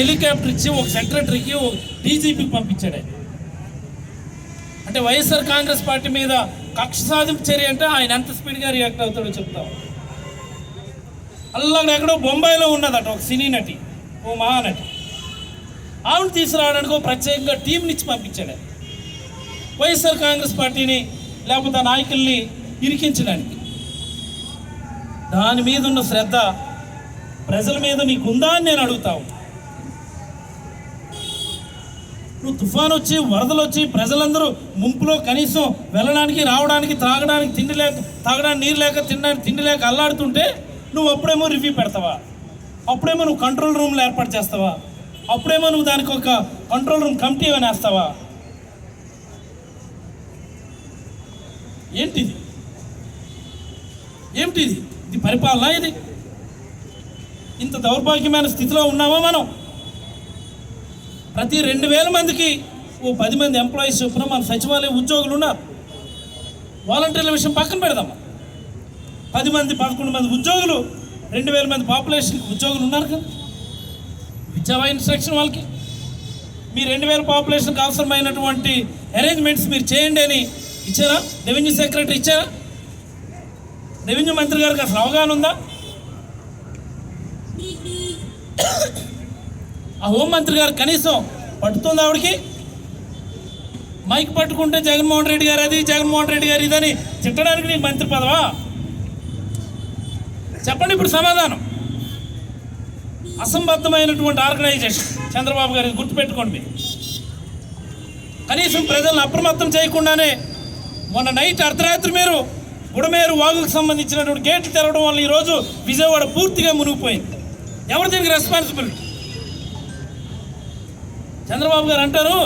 Helicopter ఇచ్చి ఒక సెక్రటరీకి ఒక డీజీపీకి పంపించాడు అంటే వైఎస్ఆర్ కాంగ్రెస్ పార్టీ మీద కక్ష సాధింపు చర్య అంటే ఆయన ఎంత స్పీడ్గా రియాక్ట్ అవుతాడో చెప్తాం. అల్లాడు ఎక్కడో బొంబాయిలో ఉన్నదట ఒక సినీ నటి ఓ మహానటి ఆవిడ తీసుకురావడానికి ఒక ప్రత్యేకంగా టీంని ఇచ్చి పంపించాడు వైఎస్ఆర్ కాంగ్రెస్ పార్టీని లేకపోతే నాయకుల్ని ఇరికించడానికి. దాని మీద ఉన్న శ్రద్ధ ప్రజల మీద నీకు అని నేను అడుగుతావు నువ్వు తుఫాన్ వచ్చి వరదలు వచ్చి ప్రజలందరూ ముంపులో కనీసం వెళ్ళడానికి రావడానికి త్రాగడానికి తిండి లేక తాగడానికి నీరు లేక తినడానికి తిండి లేక అల్లాడుతుంటే నువ్వు అప్పుడేమో రివ్యూ పెడతావా? అప్పుడేమో నువ్వు కంట్రోల్ రూమ్లు ఏర్పాటు చేస్తావా? అప్పుడేమో నువ్వు దానికి ఒక కంట్రోల్ రూమ్ కమిటీ అనేస్తావా వేస్తావా? ఏంటిది? ఏమిటిది ఇది పరిపాలన ఇది? ఇంత దౌర్భాగ్యమైన స్థితిలో ఉన్నామా మనం? ప్రతి రెండు వేల మందికి ఓ పది మంది ఎంప్లాయీస్ చొప్పున మన సచివాలయ ఉద్యోగులు ఉన్నారు. వాలంటీర్ల విషయం పక్కన పెడదాం. పది మంది పదకొండు మంది ఉద్యోగులు రెండు వేల మంది పాపులేషన్కి ఉద్యోగులు ఉన్నారు కదా. ఇచ్చావా ఇన్స్ట్రక్షన్ వాళ్ళకి. మీ రెండు వేల పాపులేషన్కి అవసరమైనటువంటి అరేంజ్మెంట్స్ మీరు చేయండి అని ఇచ్చారా? రెవెన్యూ సెక్రటరీ ఇచ్చారా? రెవెన్యూ మంత్రి గారికి అసలు అవగాహన ఉందా? ఆ హోంమంత్రి గారు కనీసం పట్టుతుంది ఆవిడకి? మైక్ పట్టుకుంటే జగన్మోహన్ రెడ్డి గారు అది జగన్మోహన్ రెడ్డి గారు ఇదని తిట్టడానికి నీకు మంత్రి పదవా? చెప్పండి ఇప్పుడు సమాధానం. అసంబద్ధమైనటువంటి ఆర్గనైజేషన్. చంద్రబాబు గారికి గుర్తుపెట్టుకోండి కనీసం ప్రజలను అప్రమత్తం చేయకుండానే మొన్న నైట్ అర్ధరాత్రి మీరు గుడమేరు వాగుకు సంబంధించినటువంటి గేట్లు తెరవడం వల్ల ఈరోజు విజయవాడ పూర్తిగా మునిగిపోయింది. ఎవరు దీనికి రెస్పాన్సిబిలిటీ? చంద్రబాబు గారు అంటారు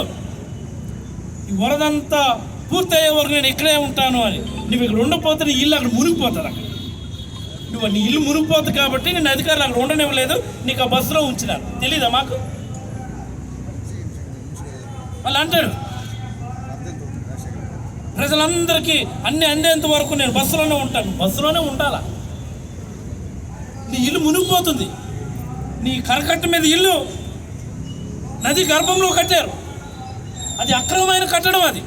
ఈ వరదంతా పూర్తయ్యే వరకు నేను ఇక్కడే ఉంటాను అని. నువ్వు ఇక్కడ ఉండకపోతే నీ ఇల్లు అక్కడ మునిగిపోతుంది అక్కడ. నువ్వు నీ ఇల్లు మునిగిపోతుంది కాబట్టి నేను అధికారులు అక్కడ ఉండనివ్వలేదు నీకు ఆ బస్సులో ఉంచినాను తెలీదా మాకు? వాళ్ళు అంటారు ప్రజలందరికీ అన్ని అందేంత వరకు నేను బస్సులోనే ఉంటాను. బస్సులోనే ఉండాలా? నీ ఇల్లు మునిగిపోతుంది. నీ కరకట్ట మీద ఇల్లు నది గర్భంలో కట్టారు. అది అక్రమమైన కట్టడం అది.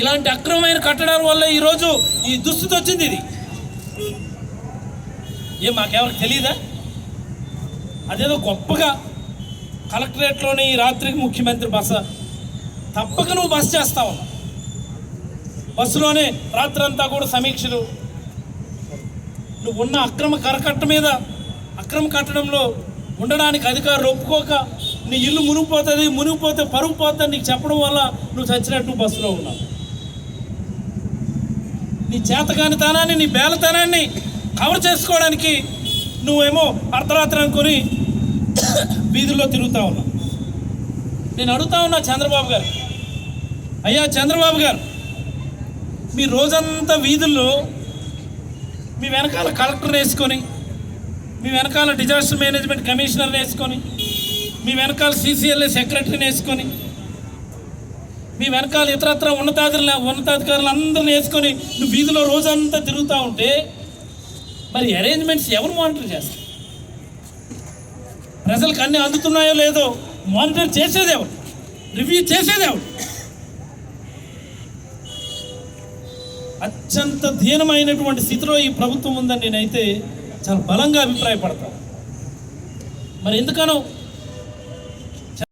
ఇలాంటి అక్రమమైన కట్టడాల వల్ల ఈరోజు ఈ దుస్థితి వచ్చింది ఇది. ఏం మాకెవరికి తెలియదా అదేదో గొప్పగా కలెక్టరేట్లోని ఈ రాత్రికి ముఖ్యమంత్రి బస తప్పక నువ్వు బస్ చేస్తావు బస్సులోనే రాత్రంతా కూడా సమీక్షలు. నువ్వు ఉన్న అక్రమ కరకట్ట మీద అక్రమ కట్టడంలో ఉండడానికి అధికారులు ఒప్పుకోక నీ ఇల్లు మునిగిపోతుంది మునిగిపోతే పరుగు పోతుంది నీకు చెప్పడం వల్ల నువ్వు చచ్చినట్టు బస్సులో ఉన్నావు. నీ చేతకానితనాన్ని నీ బేలతనాన్ని కవర్ చేసుకోవడానికి నువ్వేమో అర్ధరాత్రి అనుకొని వీధుల్లో తిరుగుతా ఉన్నావు. నేను అడుగుతా ఉన్నా చంద్రబాబు గారు. అయ్యా చంద్రబాబు గారు మీ రోజంతా వీధుల్లో మీ వెనకాల కలెక్టర్ వేసుకొని మీ వెనకాల డిజాస్టర్ మేనేజ్మెంట్ కమిషనర్ వేసుకొని మీ వెనకాల సీసీఎల్ఏ సెక్రటరీని వేసుకొని మీ వెనకాల ఇతరత్ర ఉన్నతాధికారులు ఉన్నతాధికారులు అందరిని వేసుకొని నువ్వు వీధిలో రోజంతా తిరుగుతూ ఉంటే మరి అరేంజ్మెంట్స్ ఎవరు మానిటర్ చేస్తారు? ప్రజలకు అన్నీ అందుతున్నాయో లేదో మానిటర్ చేసేది ఎవరు? రివ్యూ చేసేది ఎవరు? అత్యంత దీనమైనటువంటి స్థితిలో ఈ ప్రభుత్వం ఉందని నేనైతే చాలా బలంగా అభిప్రాయపడతాను. మరి ఎందుకనో